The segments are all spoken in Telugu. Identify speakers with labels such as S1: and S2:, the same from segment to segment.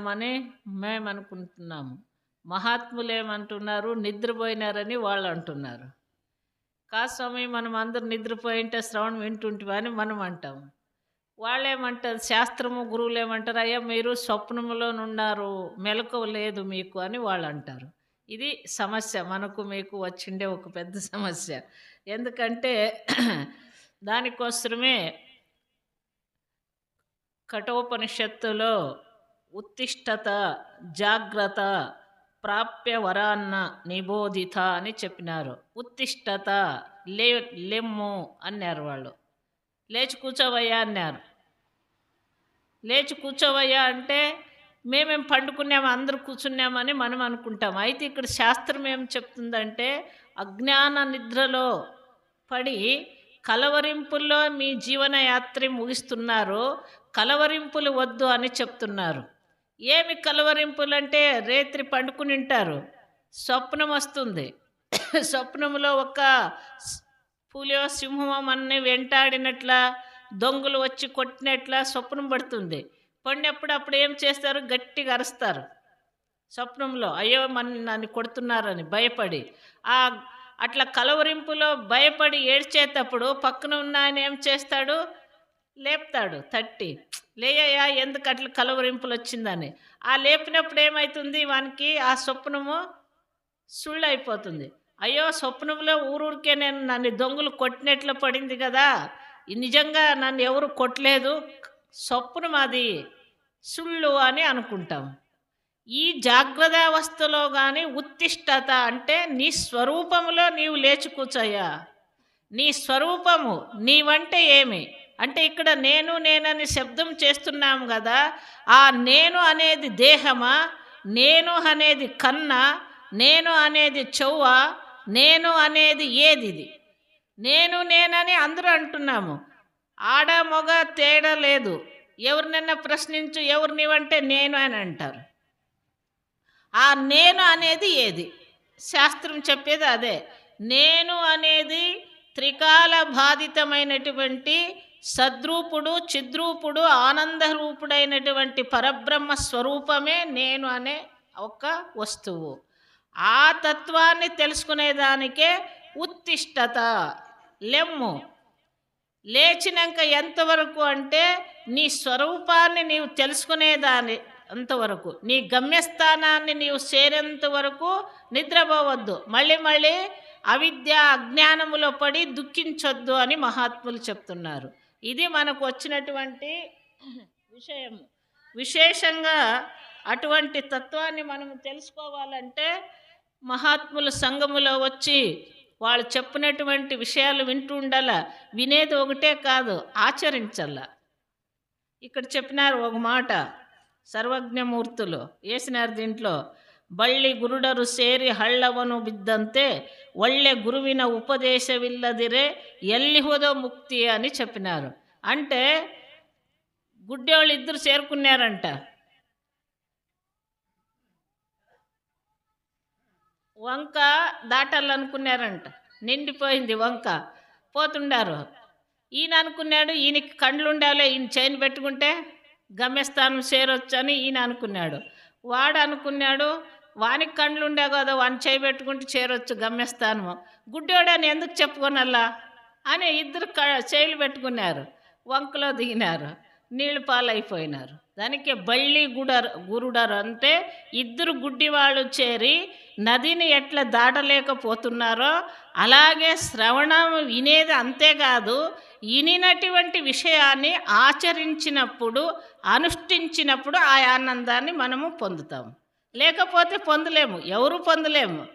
S1: మెలకులోనే మేమనుకుంటున్నాము. మేము అనుకుంటున్నాము మహాత్ములు ఏమంటున్నారు నిద్రపోయినారని వాళ్ళు అంటున్నారు కాస్వామి మనం మనం అందరు నిద్రపోయింటే శ్రవణం వింటుంటివా అని మనం అంటాం వాళ్ళు ఏమంటారు శాస్త్రము గురువులు ఏమంటారు అయ్యా మీరు స్వప్నములోనున్నారు మెలకువ లేదు మీకు అని వాళ్ళు అంటారు ఇది సమస్య మనకు మీకు వచ్చిండే ఒక పెద్ద సమస్య. ఎందుకంటే దానికోసమే కఠోపనిషత్తులో ఉత్తిష్టత జాగ్రత్త ప్రాప్య వరాన్న నిబోధిత అని చెప్పినారు. ఉత్తిష్టత లే లెమ్ము అన్నారు వాళ్ళు. లేచి కూర్చోవయ్యా అన్నారు. లేచి కూర్చోవయ్యా అంటే మేమేం పండుకున్నాము అందరూ కూర్చున్నామని మనం అనుకుంటాం. అయితే ఇక్కడ శాస్త్రం ఏం చెప్తుందంటే అజ్ఞాన నిద్రలో పడి కలవరింపుల్లో మీ జీవనయాత్ర ముగిస్తున్నారు కలవరింపులు వద్దు అని చెప్తున్నారు. ఏమి కలవరింపులు అంటే రేత్రి పండుకుని ఉంటారు స్వప్నం వస్తుంది. స్వప్నంలో ఒక పులియో సింహం అన్ని వెంటాడినట్ల దొంగలు వచ్చి కొట్టినట్లా స్వప్నం పడుతుంది. పడినప్పుడు అప్పుడు ఏం చేస్తారు? గట్టిగా అరుస్తారు. స్వప్నంలో అయ్యో మన నన్ను కొడుతున్నారని భయపడి ఆ అట్లా కలవరింపులో భయపడి ఏడ్చేటప్పుడు పక్కన ఉన్న ఆయన ఏం చేస్తాడు? లేపుతాడు తట్టి లేయ్యా ఎందుకు అట్లా కలవరింపులు వచ్చిందని ఆ లేపినప్పుడు ఏమవుతుంది వానికి? ఆ స్వప్నము సుళ్ళు అయిపోతుంది అయ్యో స్వప్నంలో ఊరూరికే నేను నన్ను దొంగలు కొట్టినట్లు పడింది కదా. నిజంగా నన్ను ఎవరు కొట్టలేదు? స్వప్నం అది సుళ్ళు అని అనుకుంటాం. ఈ జాగ్రత్తావస్థలో కానీ ఉత్తిష్టత అంటే నీ స్వరూపములో నీవు లేచి కూర్చోయ్యా. నీ స్వరూపము నీవంటే ఏమి? అంటే ఇక్కడ నేను నేనని శబ్దం చేస్తున్నాం కదా ఆ నేను అనేది దేహమా? నేను అనేది కన్న? నేను అనేది చెవ్వ? నేను అనేది ఏది ఇది నేను నేనని అందరూ అంటున్నాము. ఆడ మొగ తేడా లేదు. ఎవరినైనా ప్రశ్నించు ఎవరినివంటే నేను అని అంటారు. ఆ నేను అనేది ఏది? శాస్త్రం చెప్పేది అదే. నేను అనేది త్రికాల బాధితమైనటువంటి సద్రూపుడు చిద్రూపుడు ఆనందరూపుడైనటువంటి పరబ్రహ్మ స్వరూపమే నేను అనే ఒక వస్తువు. ఆ తత్వాన్ని తెలుసుకునేదానికే ఉత్తిష్టత లెమ్ము. లేచినాక ఎంతవరకు అంటే నీ స్వరూపాన్ని నీవు తెలుసుకునేదాని అంతవరకు. నీ గమ్యస్థానాన్ని నీవు చేరేంత వరకు నిద్రపోవద్దు. మళ్ళీ మళ్ళీ అవిద్య అజ్ఞానములో పడి దుఃఖించొద్దు అని మహాత్ములు చెప్తున్నారు. ఇది మనకు వచ్చినటువంటి విషయము. విశేషంగా అటువంటి తత్వాన్ని మనం తెలుసుకోవాలంటే మహాత్ముల సంఘములో వచ్చి వాళ్ళు చెప్పినటువంటి విషయాలు వింటూ ఉండాల. వినేది ఒకటే కాదు ఆచరించాల ఇక్కడ చెప్పినారు ఒక మాట సర్వజ్ఞమూర్తులు. వేసినారు దీంట్లో ಬಳ್ಳಿ ಗುರುಡರು ಸೇರಿ ಹಳ್ಳವನು ಬಿದ್ದಂತೆ ಒಳ್ಳೆ గురువిన ఉపదేశవిల్లదిరే ఎల్లి హోదో ముక్తి అని చెప్పినారు అంటే గుడ్డేవాళ్ళు ఇద్దరు చేరుకున్నారంట వంక దాటాలనుకున్నారంట నిండిపోయింది వంక పోతుండారు ఈయన అనుకున్నాడు ఈయనకి కండ్లు ఉండాలి ఈయన చైన్ పెట్టుకుంటే గమ్యస్థానం చేరొచ్చని ఈయన అనుకున్నాడు వాడు అనుకున్నాడు వానికి కండ్లు ఉండే కదా వాని చేయి పెట్టుకుంటే చేరొచ్చు గమ్యస్థానము. గుడ్డోడని ఎందుకు చెప్పుకోనల్లా అని ఇద్దరు క చేయిలు పెట్టుకున్నారు. వంకలో దిగినారు. నీళ్ళు పాలైపోయినారు. దానికి బళ్ళి గుడరు గురుడరు అంటే ఇద్దరు గుడ్డి వాళ్ళు చేరి నదిని ఎట్లా దాటలేకపోతున్నారో అలాగే శ్రవణం వినేది అంతేకాదు వినినటువంటి విషయాన్ని ఆచరించినప్పుడు అనుష్ఠించినప్పుడు ఆ ఆనందాన్ని మనము పొందుతాము. లేకపోతే పొందలేము. ఎవరు పొందలేము.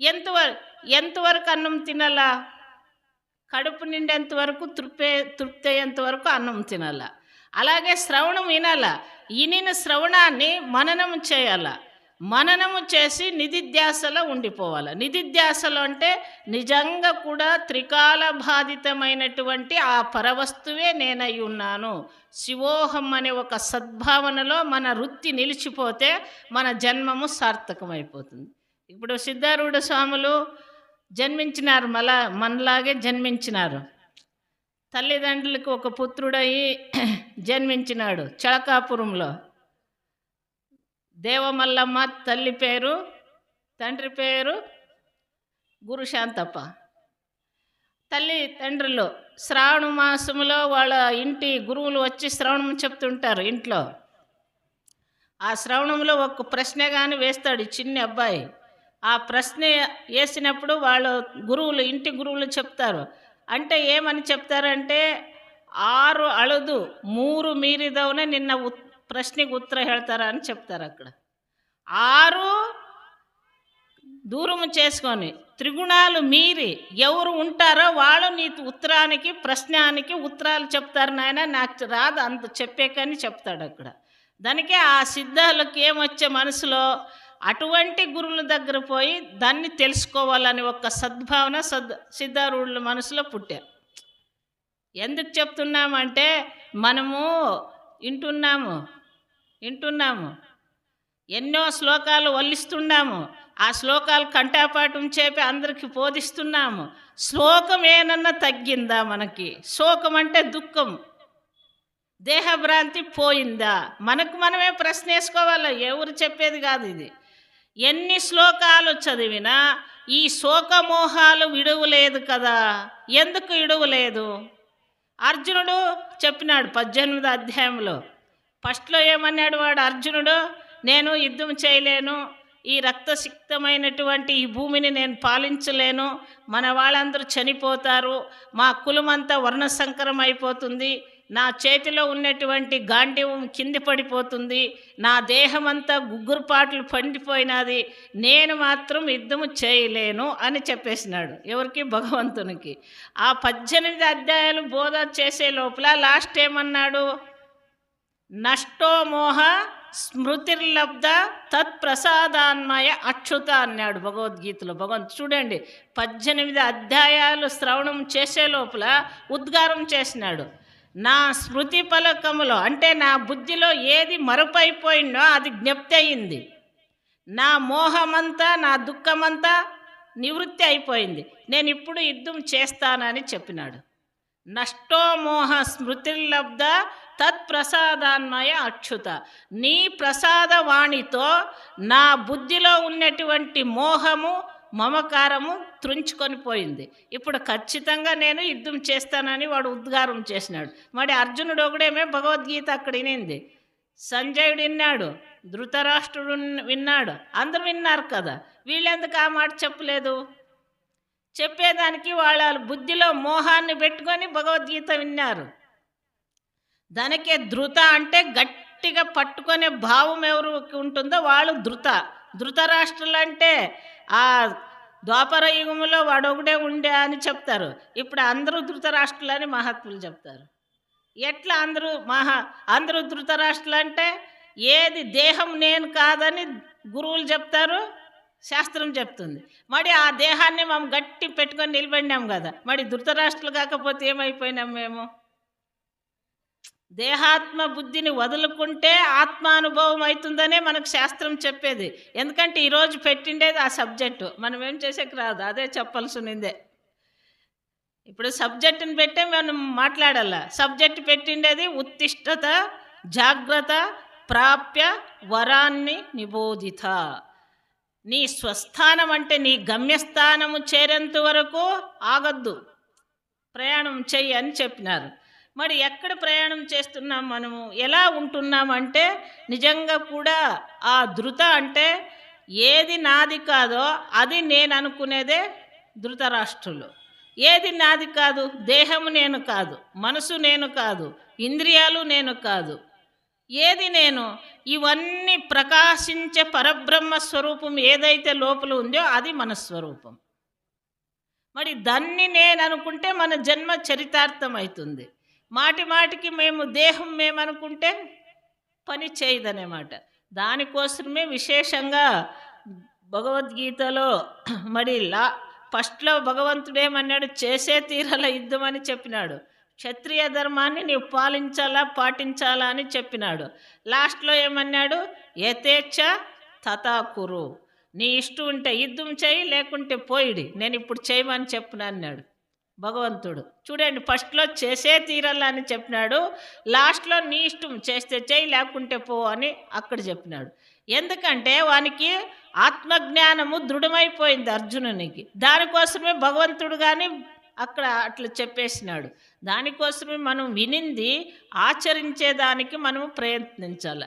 S1: ఎంతవరకు ఎంతవరకు అన్నం తినాలా? కడుపు నిండేంత వరకు తృప్తి తృప్తి అయ్యేంత వరకు అన్నం తినాల. అలాగే శ్రవణం వినాలా. ఇనిన శ్రవణాన్ని మననం చేయాలా. మననము చేసి నిధిధ్యాసలో ఉండిపోవాలి. నిధిధ్యాసలో అంటే నిజంగా కూడా త్రికాల బాధితమైనటువంటి ఆ పరవస్తువే నేనై ఉన్నాను. శివోహం అనే ఒక సద్భావనలో మన వృత్తి నిలిచిపోతే మన జన్మము సార్థకమైపోతుంది. ఇప్పుడు సిద్ధారూఢ స్వాములు జన్మించినారు మళ్ళా మనలాగే జన్మించినారు. తల్లిదండ్రులకు ఒక పుత్రుడయి జన్మించినాడు చళకాపురంలో దేవమల్లమ్మ తల్లి పేరు తండ్రి పేరు గురుశాంతప్ప. తల్లి తండ్రులు శ్రావణ మాసంలో వాళ్ళ ఇంటి గురువులు వచ్చి శ్రవణం చెప్తుంటారు ఇంట్లో. ఆ శ్రవణంలో ఒక ప్రశ్న కానీ వేస్తాడు చిన్న అబ్బాయి. ఆ ప్రశ్న వేసినప్పుడు వాళ్ళు గురువులు ఇంటి గురువులు చెప్తారు. అంటే ఏమని చెప్తారంటే ఆరు అళదు మూరు మీరిదవున నిన్న ప్రశ్నకు ఉత్తర వెళ్తారా అని చెప్తారు అక్కడ. ఆరు దూరము చేసుకొని త్రిగుణాలు మీరి ఎవరు ఉంటారో వాళ్ళు నీ ఉత్తరానికి ప్రశ్నానికి ఉత్తరాలు చెప్తారు నాయన నాకు రాదు అంత చెప్పేకని చెప్తాడు అక్కడ. దానికే ఆ సిద్ధాలకు ఏమొచ్చే మనసులో అటువంటి గురువుల దగ్గర పోయి దాన్ని తెలుసుకోవాలని ఒక సద్భావన సద్ సిద్ధారుళ్ళ మనసులో పుట్టారు. ఎందుకు చెప్తున్నామంటే మనము వింటున్నాము వింటున్నాము. ఎన్నో శ్లోకాలు వల్లిస్తున్నాము. ఆ శ్లోకాలు కంటాపాఠం చేపి అందరికి బోధిస్తున్నాము. శ్లోకం ఏనన్నా తగ్గిందా మనకి? శోకం అంటే దుఃఖం. దేహభ్రాంతి పోయిందా? మనకు మనమే ప్రశ్న వేసుకోవాలి ఎవరు చెప్పేది కాదు ఇది. ఎన్ని శ్లోకాలు చదివినా ఈ శోకమోహాలు విడువలేదు కదా? ఎందుకు విడువలేదు? అర్జునుడు చెప్పినాడు పద్దెనిమిది అధ్యాయంలో ఫస్ట్లో ఏమన్నాడు వాడు అర్జునుడు నేను యుద్ధం చేయలేను. ఈ రక్తసిక్తమైనటువంటి ఈ భూమిని నేను పాలించలేను. మన వాళ్ళందరూ చనిపోతారు. మా కులమంతా వర్ణసంకరం అయిపోతుంది. నా చేతిలో ఉన్నటువంటి గాంధీవం కింది పడిపోతుంది. నా దేహమంతా గుగ్గురుపాట్లు పండిపోయినది. నేను మాత్రం యుద్ధము చేయలేను అని చెప్పేసినాడు ఎవరికి? భగవంతునికి. ఆ పద్దెనిమిది అధ్యాయాలు బోధ చేసే లోపల లాస్ట్ ఏమన్నాడు? నష్టోమోహ స్మృతిర్లబ్ధ తత్ప్రసాదాన్మయ అక్షుత అన్నాడు భగవద్గీతలో. భగవంతు చూడండి పద్దెనిమిది అధ్యాయాలు శ్రవణం చేసే లోపల ఉద్గారం చేసినాడు. నా స్మృతి ఫలకములో అంటే నా బుద్ధిలో ఏది మరుపైపోయిందో అది జ్ఞప్తి అయింది. నా మోహమంతా నా దుఃఖమంతా నివృత్తి అయిపోయింది. నేను ఇప్పుడు యుద్ధం చేస్తానని చెప్పినాడు. నష్టోమోహ స్మృతిర్లబ్ధ తత్ప్రసాదాన్మయ అచ్యుత నీ ప్రసాద వాణితో నా బుద్ధిలో ఉన్నటువంటి మోహము మమకారము త్రుంచుకొని పోయింది. ఇప్పుడు ఖచ్చితంగా నేను యుద్ధం చేస్తానని వాడు ఉద్గారం చేసినాడు. మరి అర్జునుడు ఒకడేమే భగవద్గీత అక్కడ వినింది. సంజయుడు విన్నాడు ధృతరాష్ట్రుడు విన్నాడు. అందరు విన్నారు కదా వీళ్ళెందుకు ఆ మాట చెప్పలేదు? చెప్పేదానికి వాళ్ళ బుద్ధిలో మోహాన్ని పెట్టుకొని భగవద్గీత విన్నారు. దానికే ధృత అంటే గట్టిగా పట్టుకునే భావం ఎవరికి ఉంటుందో వాళ్ళు ధృత. ధృతరాష్ట్రులు అంటే ఆ ద్వాపర యుగంలో వాడొకటే ఉండే అని చెప్తారు. ఇప్పుడు అందరూ ధృతరాష్ట్రులు అని మహాత్ములు చెప్తారు. ఎట్లా అందరూ మహా అందరూ ధృతరాష్ట్రులు అంటే ఏది దేహం నేను కాదని గురువులు చెప్తారు శాస్త్రం చెప్తుంది. మరి ఆ దేహాన్ని మేము గట్టి పెట్టుకొని నిలబడినాం కదా మరి ధృతరాష్ట్రులు కాకపోతే ఏమైపోయినాం మేము? దేహాత్మ బుద్ధిని వదులుకుంటే ఆత్మానుభవం అవుతుందనే మనకు శాస్త్రం చెప్పేది. ఎందుకంటే ఈరోజు పెట్టిండేది ఆ సబ్జెక్టు. మనం ఏం చేసేకి రాదు. అదే చెప్పాల్సిందే ఇప్పుడు సబ్జెక్టుని పెట్టే మనం మాట్లాడాల. సబ్జెక్ట్ పెట్టిండేది ఉత్తిష్టత జాగ్రత్త ప్రాప్య వరాన్ని నిబోధిత. నీ స్వస్థానం అంటే నీ గమ్యస్థానము చేరేంత వరకు ఆగద్దు. ప్రయాణం చెయ్యి అని చెప్పినారు. మరి ఎక్కడ ప్రయాణం చేస్తున్నాం మనము? ఎలా ఉంటున్నామంటే నిజంగా కూడా ఆ ధృత అంటే ఏది నాది కాదో అది నేను అనుకునేదే ధృతరాష్ట్రులు ఏది నాది కాదు? దేహము నేను కాదు. మనసు నేను కాదు. ఇంద్రియాలు నేను కాదు. ఏది నేను? ఇవన్నీ ప్రకాశించే పరబ్రహ్మ స్వరూపం ఏదైతే లోపల ఉందో అది మన స్వరూపం. మరి దాన్ని నేను అనుకుంటే మన జన్మ చరితార్థం అవుతుంది. మాటి మాటికి మేము దేహం మేమనుకుంటే పని చేయదనేమాట. దానికోసమే విశేషంగా భగవద్గీతలో మరి లా ఫస్ట్లో భగవంతుడు ఏమన్నాడు చేసే తీరల యుద్ధం అని చెప్పినాడు. క్షత్రియ ధర్మాన్ని నీవు పాలించాలా పాటించాలా అని చెప్పినాడు. లాస్ట్లో ఏమన్నాడు యథేచ్ఛ తథాకురు నీ ఇష్టం ఉంటే యుద్ధం చేయి లేకుంటే పోయిడి. నేను ఇప్పుడు చేయమని చెప్పున అన్నాడు భగవంతుడు. చూడండి ఫస్ట్లో చేసే తీరాలని చెప్పినాడు. లాస్ట్లో నీ ఇష్టం చేస్తే చేయి లేకుంటే పో అని అక్కడ చెప్పినాడు. ఎందుకంటే వానికి ఆత్మజ్ఞానము దృఢమైపోయింది అర్జునునికి. దానికోసమే భగవంతుడు కానీ అక్కడ అట్లా చెప్పేసినాడు. దానికోసమే మనం వినింది ఆచరించేదానికి మనము ప్రయత్నించాలి.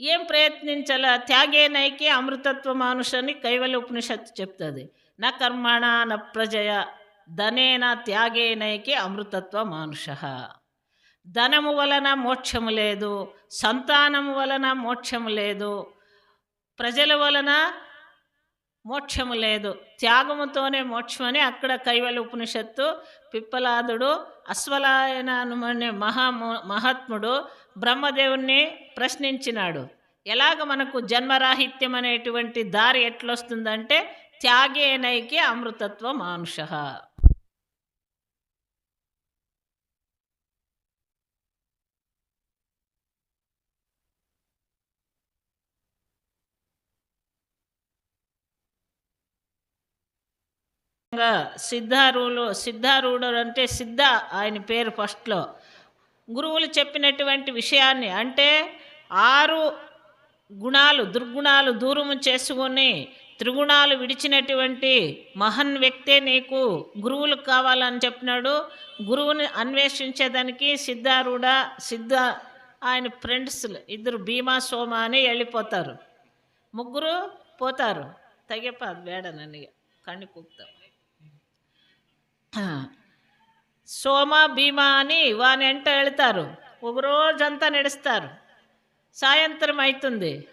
S1: ఏం ప్రయత్నించాల? త్యాగేనైకి అమృతత్వ మానుషని కైవల్య ఉపనిషత్తు చెప్తుంది. నా కర్మణ న ప్రజయ ధనేన త్యాగేనైకి అమృతత్వ మానుష. ధనము వలన మోక్షము లేదు సంతానము వలన మోక్షము లేదు ప్రజల వలన మోక్షము లేదు. త్యాగముతోనే మోక్షమని అక్కడ కైవల ఉపనిషత్తు పిప్పలాదుడు అశ్వలాయనను అనే మహా మహాత్ముడు బ్రహ్మదేవుణ్ణి ప్రశ్నించినాడు. ఎలాగ మనకు జన్మరాహిత్యం అనేటువంటి దారి ఎట్లొస్తుందంటే త్యాగేనైకి అమృతత్వ మానుష. సిద్ధారులు సిద్ధారూఢుడు అంటే సిద్ధ ఆయన పేరు ఫస్ట్లో. గురువులు చెప్పినటువంటి విషయాన్ని అంటే ఆరు గుణాలు దుర్గుణాలు దూరము చేసుకొని త్రిగుణాలు విడిచినటువంటి మహన్ వ్యక్తే నీకు గురువులు కావాలని చెప్పినాడు. గురువుని అన్వేషించేదానికి సిద్ధారూఢ సిద్ధ ఆయన ఫ్రెండ్స్ ఇద్దరు భీమా సోమ అని వెళ్ళిపోతారు. ముగ్గురు పోతారు. తగ్గప వేడనని కಣ್ಣి కూపుతాం సోమ భీమా అని వాని వెంట వెళతారు. ఒక రోజంతా నడుస్తారు. సాయంత్రం అవుతుంది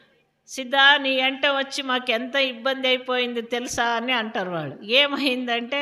S1: సిద్ధా నీ వెంట వచ్చి మాకు ఎంత ఇబ్బంది అయిపోయింది తెలుసా అని అంటారు వాళ్ళు. ఏమైందంటే